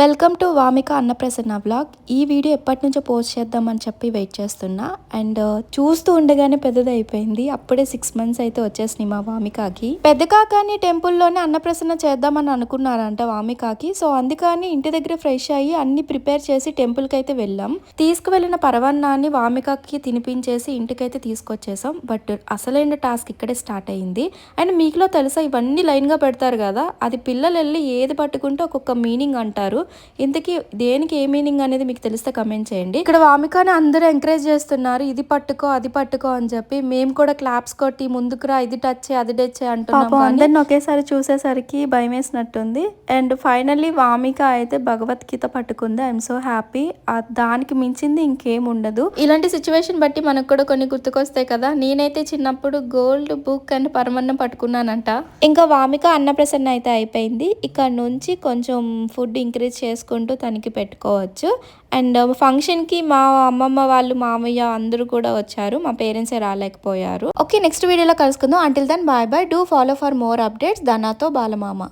Welcome to Vamika Annaprasana vlog ఈ video ఎప్పటి నుంచో పోస్ట్ చేద్దామని చెప్పి వెయిట్ చేస్తున్నా. అండ్ uh, చూస్తూ ఉండగానే పెద్దది అయిపోయింది అప్పుడే సిక్స్ మంత్స్ అయితే వచ్చేసినాయి మా వామికాకి. పెద్ద కాకాని టెంపుల్లోనే అన్నప్రసన్న చేద్దామని అనుకున్నారంట వామికాకి. సో అందుకని ఇంటి దగ్గర ఫ్రెష్ అయ్యి అన్ని ప్రిపేర్ చేసి టెంపుల్కి అయితే వెళ్ళాం. తీసుకువెళ్ళిన పరవన్నాన్ని వామికాకి తినిపించేసి ఇంటికైతే తీసుకొచ్చేసాం. బట్ అసలైన టాస్క్ ఇక్కడే స్టార్ట్ అయింది అండ్ మీకులో తెలుసా ఇవన్నీ లైన్గా పెడతారు కదా? అది పిల్లలు వెళ్ళి ఏది పట్టుకుంటే ఒక్కొక్క మీనింగ్ అంటారు. ఇంతకీ దేనికి ఏ మీనింగ్ అనేది మీకు తెలిస్తే కమెంట్ చేయండి. ఇక్కడ వామికాని అందరూ ఎంకరేజ్ చేస్తున్నారు ఇది పట్టుకో అది పట్టుకో అని చెప్పి మేము కూడా క్లాప్స్ కొట్టి ముందుకు రా ఇది టచ్ చేయి, అది టచ్ చేయి అంటున్నాం అందరిని ఒకేసారి చూసేసరికి భయం వేసినట్టుంది అండ్ ఫైనల్లీ వామిక అయితే భగవద్గీత పట్టుకుంది. ఐఎమ్ సో హ్యాపీ దానికి మించింది ఇంకేం ఉండదు. ఇలాంటి సిచ్యువేషన్ బట్టి మనకు కూడా కొన్ని గుర్తుకొస్తాయి కదా. నేనైతే చిన్నప్పుడు గోల్డ్ బుక్ అండ్ పరమన్నం పట్టుకున్నానంట. ఇంకా వామిక అన్నప్రసన్న అయితే అయిపోయింది. ఇక్కడ నుంచి కొంచెం ఫుడ్ ఇంక్రీజ్ చేసుకుంటూ తనకి పెట్టుకోవచ్చు. అండ్ ఫంక్షన్కి మా అమ్మమ్మ వాళ్ళు మామయ్య అందరూ కూడా వచ్చారు. మా పేరెంట్సే రాలేకపోయారు. ఓకే నెక్స్ట్ వీడియోలో కలుసుకుందాం. Until then bye bye do follow for more updates ధనాతో బాలమామ.